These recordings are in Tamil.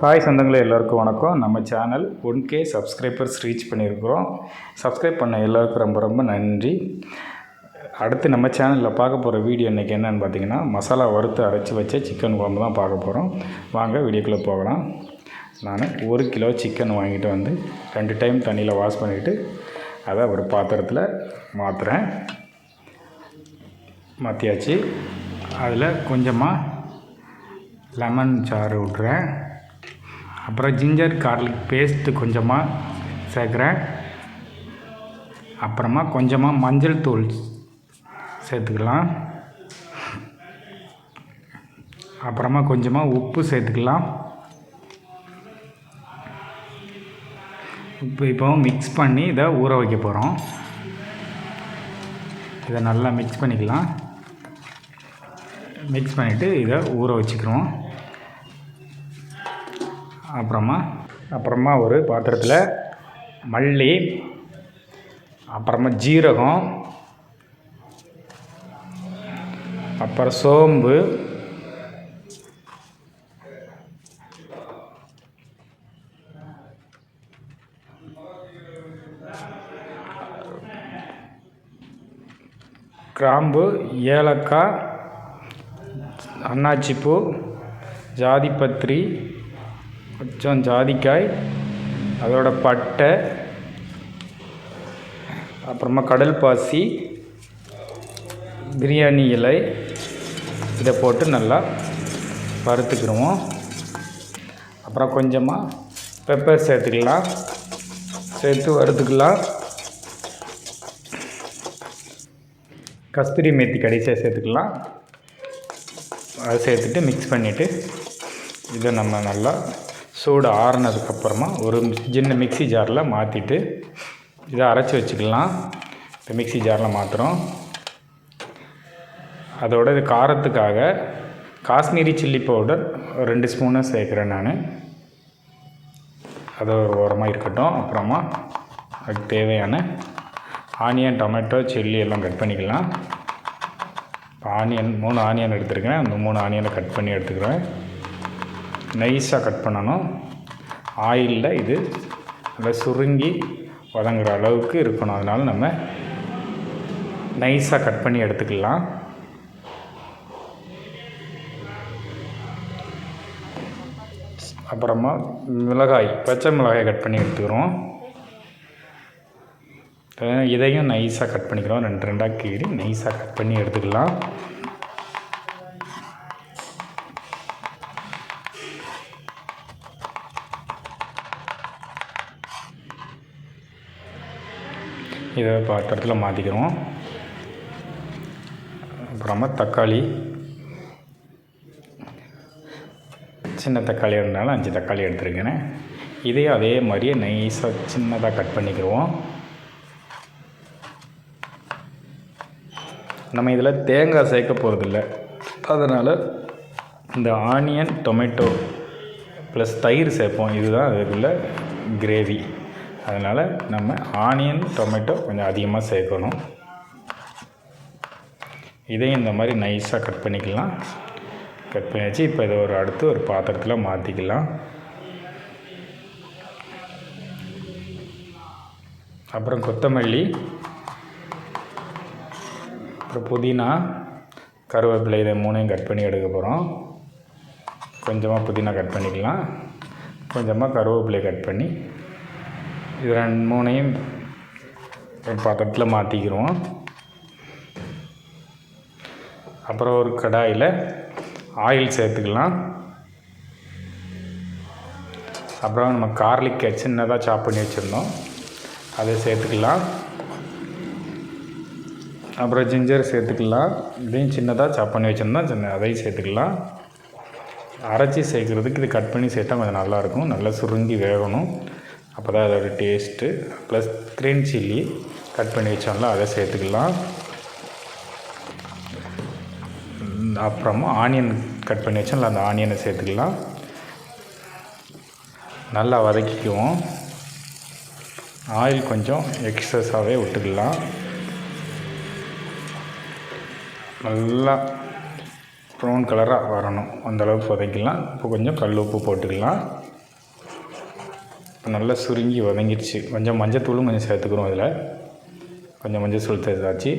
ஹாய் சொந்தங்களே எல்லாருக்கும் வணக்கம். நம்ம channel one K subscribers reach பண்ணியிருக்கிறோம். சப்ஸ்கிரைப் பண்ண எல்லாருக்கும் ரொம்ப ரொம்ப நன்றி. அடுத்து நம்ம சேனலில் பார்க்க போகிற வீடியோ இன்றைக்கி என்னென்னு பார்த்தீங்கன்னா மசாலா வறுத்து அரைச்சி வச்ச சிக்கன் குழம்பு தான் பார்க்க போகிறோம் வாங்க வீடியோக்குள்ளே போகலாம். நான் ஒரு கிலோ சிக்கன் வாங்கிட்டு வந்து ரெண்டு டைம் தண்ணியில் வாஷ் பண்ணிவிட்டு அதை ஒரு பாத்திரத்தில் மாற்றுறேன் மாற்றியாச்சு அதில் கொஞ்சமாக லெமன் சாறு விட்றேன் அப்புறம் ஜிஞ்சர் கார்லிக் பேஸ்ட்டு கொஞ்சமாக சேர்க்குறேன். அப்புறமா கொஞ்சமாக மஞ்சள் தூள் சேர்த்துக்கலாம். அப்புறமா கொஞ்சமாக உப்பு சேர்த்துக்கலாம். உப்பு இப்போ மிக்ஸ் பண்ணி இதை ஊற வைக்க போகிறோம் இதை நல்லா மிக்ஸ் பண்ணிக்கலாம். மிக்ஸ் பண்ணிவிட்டு இதை ஊற வச்சுக்கிறோம் அப்புறமா அப்புறமா ஒரு பாத்திரத்தில் மல்லி அப்புறமா ஜீரகம் அப்புறம் சோம்பு கிராம்பு ஏலக்காய் அன்னாச்சிப்பூ ஜாதிப்பத்திரி கொஞ்சம் ஜாதிக்காய் அதோட பட்டை அப்புறமா கடல் பாசி பிரியாணி இலை இதை போட்டு நல்லா வறுத்துக்கிடுவோம். அப்புறம் கொஞ்சமாக பெப்பர் சேர்த்துக்கலாம். சேர்த்து வறுத்துக்கலாம். கஸ்தூரி மேத்தி கடைசியாக சேர்த்துக்கலாம். அதை சேர்த்துட்டு மிக்ஸ் பண்ணிவிட்டு இதை நம்ம நல்லா சூடு ஆறுனதுக்கப்புறமா ஒரு சின்ன மிக்ஸி ஜாரில் மாற்றிட்டு இதை அரைச்சி வச்சுக்கலாம். இந்த மிக்ஸி ஜாரில் மாற்றுறோம் அதோட இது காரத்துக்காக காஷ்மீரி சில்லி பவுடர் ரெண்டு ஸ்பூனை சேர்க்குறேன் நான். அது ஒரு ஓரமாக இருக்கட்டும். அப்புறமா அதுக்கு தேவையான ஆனியன் டொமேட்டோ சில்லி எல்லாம் கட் பண்ணிக்கலாம். ஆனியன் மூணு ஆனியன் எடுத்துருக்கேன் அந்த மூணு ஆனியனை கட் பண்ணி எடுத்துக்கிறேன். நைஸாக கட் பண்ணணும். ஆயிலில் இது நல்லா சுருங்கி வதங்குற அளவுக்கு இருக்கணும். அதனால் நம்ம நைஸாக கட் பண்ணி எடுத்துக்கலாம். அப்புறமா மிளகாய் பச்சை மிளகாய் கட் பண்ணி எடுத்துக்கிறோம். இதையும் நைஸாக கட் பண்ணிக்கிறோம். ரெண்டு ரெண்டாக கீறி நைஸாக கட் பண்ணி எடுத்துக்கலாம். இதை பாத்திரத்தில் மாற்றிக்கிறோம் அப்புறமா தக்காளி. சின்ன தக்காளி இருந்தாலும் அஞ்சு தக்காளி எடுத்துருக்கேன். இதையும் அதே மாதிரியே நைஸாக சின்னதாக கட் பண்ணிக்கிடுவோம் நம்ம இதில் தேங்காய் சேர்க்க போகிறதில்ல அதனால் இந்த ஆனியன் டொமேட்டோ ப்ளஸ் தயிர் சேர்ப்போம். இதுதான் அதுக்குள்ள கிரேவி அதனால் நம்ம ஆனியன் டொமேட்டோ கொஞ்சம் அதிகமாக சேர்க்கணும். இதையும் இந்த மாதிரி நைஸாக கட் பண்ணிக்கலாம். கட் பண்ணியாச்சு. இப்போ இதை ஒரு அடுத்து ஒரு பாத்திரத்தில் மாற்றிக்கலாம் அப்புறம் கொத்தமல்லி அப்புறம் புதினா கருவேப்பிலை இதை மூணையும் கட் பண்ணி எடுக்க போகிறோம் கொஞ்சமாக புதினா கட் பண்ணிக்கலாம். கொஞ்சமாக கருவேப்பிலை கட் பண்ணி இது ரெண்டு மூணையும் பக்கத்தில் பாத்திரத்தில் மாற்றிக்கிறோம் அப்புறம் ஒரு கடாயில் ஆயில் சேர்த்துக்கலாம். அப்புறம் நம்ம கார்லிக் சின்னதாக சாப் பண்ணி வச்சுருந்தோம். அதை சேர்த்துக்கலாம். அப்புறம் ஜிஞ்சர் சேர்த்துக்கலாம். இதையும் சின்னதாக சாப் பண்ணி வச்சுருந்தோம். சின்ன அதையும் சேர்த்துக்கலாம். அரைச்சி சேர்க்குறதுக்கு இது கட் பண்ணி சேர்த்தா கொஞ்சம் நல்லாயிருக்கும் நல்லா சுருங்கி வேகணும். அப்போ தான் அதோட taste. Plus green chilli cut பண்ணி வச்சோம்ல அதை சேர்த்துக்கலாம். அப்புறமா ஆனியன் கட் பண்ணி வச்சோம்ல அந்த ஆனியனை சேர்த்துக்கலாம். நல்லா வதக்கிக்குவோம். ஆயில் கொஞ்சம் எக்ஸஸாகவே விட்டுக்கலாம். நல்லா ப்ரௌன் கலராக வரணும். அந்தளவுக்கு வதக்கிக்கலாம். இப்போ கொஞ்சம் கல் உப்பு போட்டுக்கலாம். நல்லா சுருங்கி வதங்கிடுச்சு. கொஞ்சம் மஞ்சத்தூளும் கொஞ்சம் சேர்த்துக்கிறோம் இதில். கொஞ்சம் மஞ்சள் தூள் சேர்த்தாச்சு.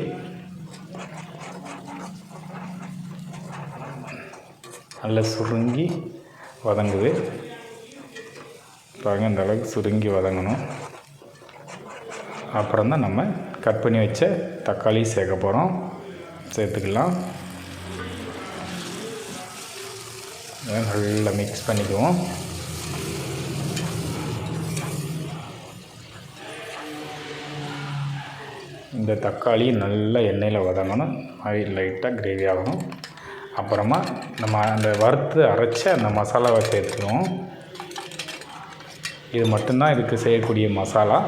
நல்லா சுருங்கி வதங்குது. பாருங்கள் இந்த அளவுக்கு சுருங்கி வதங்கணும். அப்புறம் தான் நம்ம கட் பண்ணி வச்ச தக்காளி சேர்க்க போகிறோம் சேர்த்துக்கலாம். நல்லா மிக்ஸ் பண்ணிக்குவோம். இந்த தக்காளி நல்லா எண்ணெயில் வதங்கணும். அது லைட்டாக கிரேவி ஆகணும். அப்புறமா நம்ம அந்த வறுத்து அரைச்ச அந்த மசாலாவை சேர்த்துக்குவோம் இது மட்டும்தான் இதுக்கு செய்யக்கூடிய மசாலா.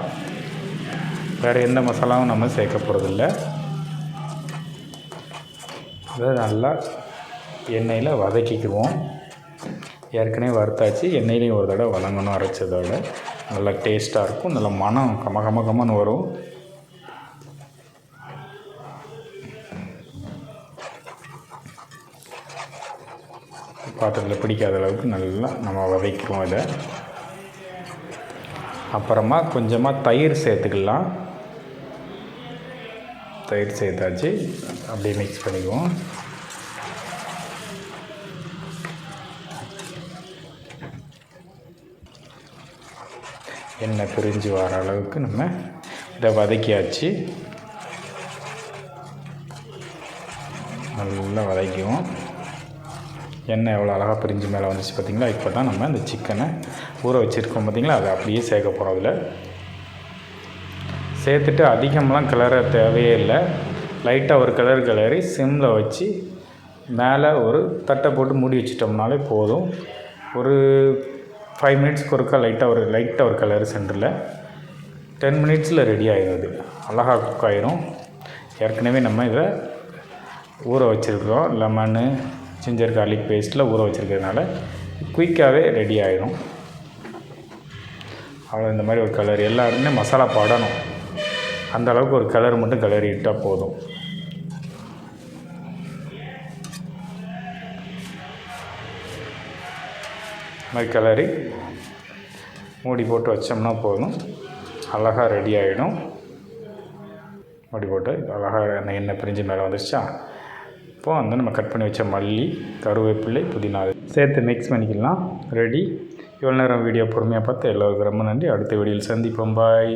வேறு எந்த மசாலாவும் நம்ம சேர்க்க போகிறதில்ல அதை நல்லா எண்ணெயில் வதக்கிக்குவோம். ஏற்கனவே வறுத்தாச்சு. எண்ணெயிலையும் ஒரு தடவை வதங்கணும் அரைச்சதோட. நல்லா டேஸ்ட்டாக இருக்கும். நல்ல மனம் கம கம கமன்னு வரும். பாத்திரத்தில் பிடிக்காத அளவுக்கு நல்லா நம்ம வதக்கிக்குவோம் இதை. அப்புறமா கொஞ்சமாக தயிர் சேர்த்துக்கலாம். தயிர் சேர்த்தாச்சு. அப்படியே மிக்ஸ் பண்ணிக்குவோம். எண்ணெய் பிரிஞ்சு வர அளவுக்கு நம்ம இதை வதக்கியாச்சு. நல்லா வதக்குவோம் எண்ணெய் எவ்வளோ அழகாக பிரிஞ்சு மேலே வந்துச்சு பார்த்தீங்களா இப்போ தான் நம்ம இந்த சிக்கனை ஊற வச்சுருக்கோம் பார்த்திங்களா அதை அப்படியே சேர்க்க போகிறோம் அதில். சேர்த்துட்டு அதிகம்லாம் கிளற தேவையே இல்லை. லைட்டாக ஒரு கிளறு கிளறி சிம்மில் வச்சு மேலே ஒரு தட்டை போட்டு மூடி வச்சிட்டோம்னாலே போதும். ஒரு ஃபைவ் மினிட்ஸ்க்கு ஒருக்கா லைட்டாக ஒரு லைட்டாக ஒரு கலர் சென்டரில். டென் மினிட்ஸில் ரெடி ஆகிடும் அழகாக குக் ஆயிரும். ஏற்கனவே நம்ம இதை ஊற வச்சுருக்கிறோம். லெமனு ஜிஞ்சர் கார்லிக் பேஸ்ட்டில் ஊற வச்சுருக்கிறதுனால குயிக்காகவே ரெடி ஆகிடும் அவ்வளோ இந்த மாதிரி ஒரு கலர் எல்லாருமே மசாலா படணும். அந்த அளவுக்கு ஒரு கலர் மட்டும் கலரி இட்டால் போதும். மாதிரி கலரி மூடி போட்டு வச்சோம்னா போதும். அழகாக ரெடி ஆகிடும் மூடி போட்டு அழகாக அந்த எண்ணெய் பிரிஞ்சு மேலே வந்துருச்சா? இப்போ வந்து நம்ம கட் பண்ணி வச்ச மல்லி கருவேப்பிலை புதினா சேர்த்து மிக்ஸ் பண்ணிக்கலாம். ரெடி இவ்வளோ நேரம் வீடியோ பொறுமையாக பார்த்து எல்லோருக்கும் ரொம்ப நன்றி. அடுத்த வீடியோவில் சந்திப்போம். பாய்